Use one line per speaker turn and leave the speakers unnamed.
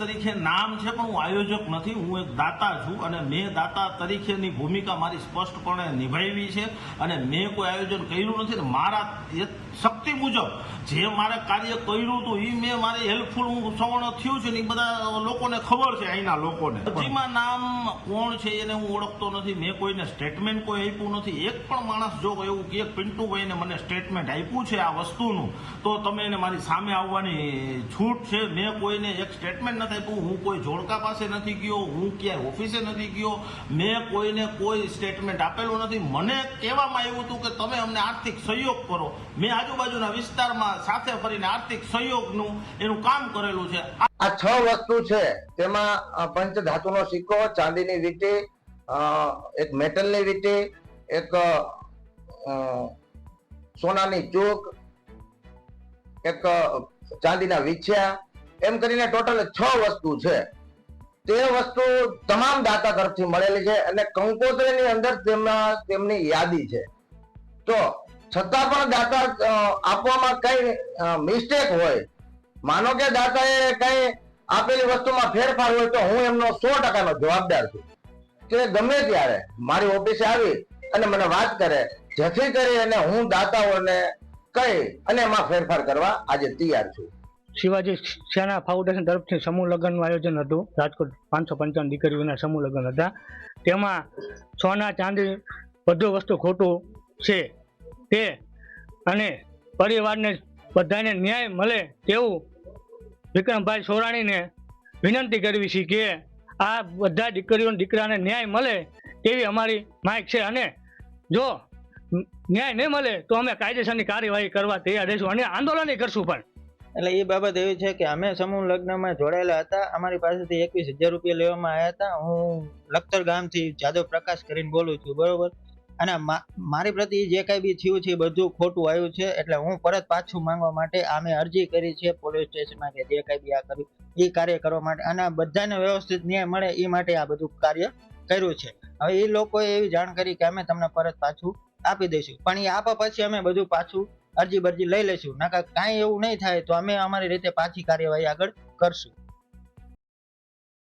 તરીકે નામ છે, પણ હું આયોજક નથી, હું એક દાતા છું અને મેં દાતા તરીકેની ભૂમિકા મારી સ્પષ્ટપણે નિભાવી છે અને મેં કોઈ આયોજન કર્યું નથી ને મારા શક્તિ મુજબ જે મારે કાર્ય કર્યું હતું એ મેં મારી હેલ્પફુલ હું સવર્ણ થયું છે ને એ બધા લોકોને ખબર છે, અહીંના લોકોને. અરજીમાં નામ કોણ છે એને હું ઓળખતો નથી, મેં કોઈને સ્ટેટમેન્ટ કોઈ આપ્યું નથી. એક પણ માણસ જો એવું કે પિન્ટુભાઈને મને સ્ટેટમેન્ટ આપ્યું છે આ વસ્તુનું, તો તમે એને મારી સામે આવવાની છૂટ છે. મેં કોઈને એક સ્ટેટમેન્ટ નથી આપ્યું હું કોઈ જોડકા પાસે નથી ગયો, હું ક્યાંય ઓફિસે નથી ગયો, મેં કોઈને કોઈ સ્ટેટમેન્ટ આપેલું નથી. મને કહેવામાં આવ્યું હતું કે તમે અમને આર્થિક સહયોગ કરો. મેં આજુબાજુના વિસ્તારમાં સાથે ફરીને આર્થિક સહયોગનું એનું કામ કરેલું છે.
આ છ વસ્તુ છે. તેમાં પંચ ધાતુનો સિક્કો, ચાંદીની વીટી એક મેટલની વીટી, એક સોનાની ચોક, એક ચાંદીના વીછ્યા એમ કરીને ટોટલ છ વસ્તુ છે. તે વસ્તુ તમામ દાતા તરફથી મળેલી છે અને કંકોત્રીની અંદર તેમના તેમની યાદી છે. તો છતાં પણ દાતા આપવામાં કઈ મિસ્ટેક હોય, માનો કે દાતાએ કઈ આપેલી વસ્તુમાં ફેરફાર હોય તો હું એમનો સો ટકાનો જવાબદાર છું. કે ગમે ત્યારે મારી ઓફિસે આવી અને મને વાત કરે, જેથી કરી અને હું દાતાઓને કહી અને એમાં ફેરફાર કરવા આજે તૈયાર છું.
શિવાજી સેના ફાઉન્ડેશન તરફથી સમૂહ લગ્નનું આયોજન હતું? રાજકોટ પાંચસો પંચાવન દીકરીઓના સમૂહ લગ્ન હતા. તેમાં સોના, ચાંદી, બધું વસ્તુ ખોટું છે. તે અને પરિવારને બધાને ન્યાય મળે તેવું વિક્રમભાઈ સોરાણીને વિનંતી કરવી છે કે આ બધા દીકરીઓ દીકરાને ન્યાય મળે તેવી અમારી માગ છે. અને જો ન્યાય નહીં મળે તો અમે કાયદેસરની કાર્યવાહી કરવા તૈયાર રહીશું અને આંદોલન કરશું પણ.
એટલે એ બાબત એવી છે કે અમે સમૂહ લગ્નમાં જોડાયેલા હતા. અમારી પાસેથી એકવીસ હજાર રૂપિયા લેવામાં આવ્યા હતા. હું લખતર ગામથી જાદવ પ્રકાશ કરીને બોલું છું, બરોબર? અને મા- મારી પ્રતિ જે કાંઈ બી થયું છે બધું ખોટું આવ્યું છે. એટલે હું પરત પાછું માંગવા માટે અમે અરજી કરી છે પોલીસ સ્ટેશનમાં કે જે કાંઈ બી આ કર્યું એ કાર્ય કરવા માટે. અને બધાને વ્યવસ્થિત ન્યાય મળે એ માટે આ બધું કાર્ય કર્યું છે. હવે એ લોકોએ એવી જાણ કરી કે અમે તમને પરત પાછું આપી દઈશું. પણ એ આપ પછી અમે બધું પાછું અરજી બરજી લઈ લઈશું. નાકા કાંઈ એવું નહીં થાય તો અમે અમારી રીતે પાછી કાર્યવાહી આગળ કરશું.